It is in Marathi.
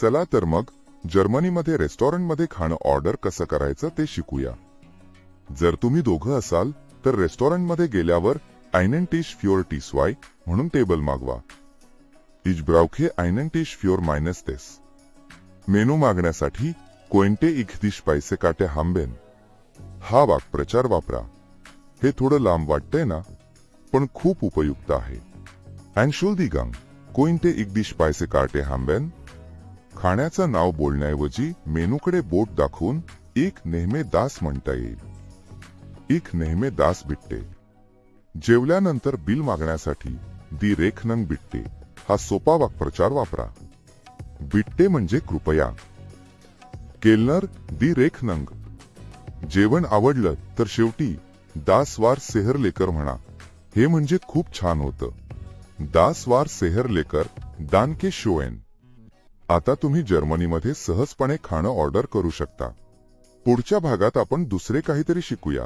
चला तर मग जर्मनीमध्ये रेस्टॉरंटमध्ये खाणं ऑर्डर कसं करायचं ते शिकूया. जर तुम्ही दोघं असाल तर रेस्टॉरंटमध्ये गेल्यावर आयनंटिश फ्युअर für die म्हणून टेबल मागवा. इज brauche आयनंटिश फ्युअर मायनस तेस मेनू मागण्यासाठी कोणते इखदिश पैसे काटे हांबेन? हा वाक्प्रचार वापरा. हे थोडं लांब वाटतंय ना? पण खूप उपयुक्त आहे. Entschuldigung, कोणते इकदिश पैसे काटे हांबेन? खाण्याचं नाव बोलण्याऐवजी मेनूकडे बोट दाखवून एक नेहमे दास म्हणता येईल. एक नेहमे दास बिट्टे जेवल्यानंतर बिल मागण्यासाठी दी रेखनंग बिट्टे हा सोपा वाक्प्रचार वापरा. बिट्टे म्हणजे कृपया. केलनर दी रेखनंग. जेवण आवडलं तर शेवटी दासवार सेहरलेकर म्हणा. हे म्हणजे खूप छान होतं. दासवार सेहरलेकर दानके शोएन. आता तुम्ही जर्मनीमध्ये सहजपणे खाणं ऑर्डर करू शकता. पुढच्या भागात आपण दुसरे काहीतरी शिकूया.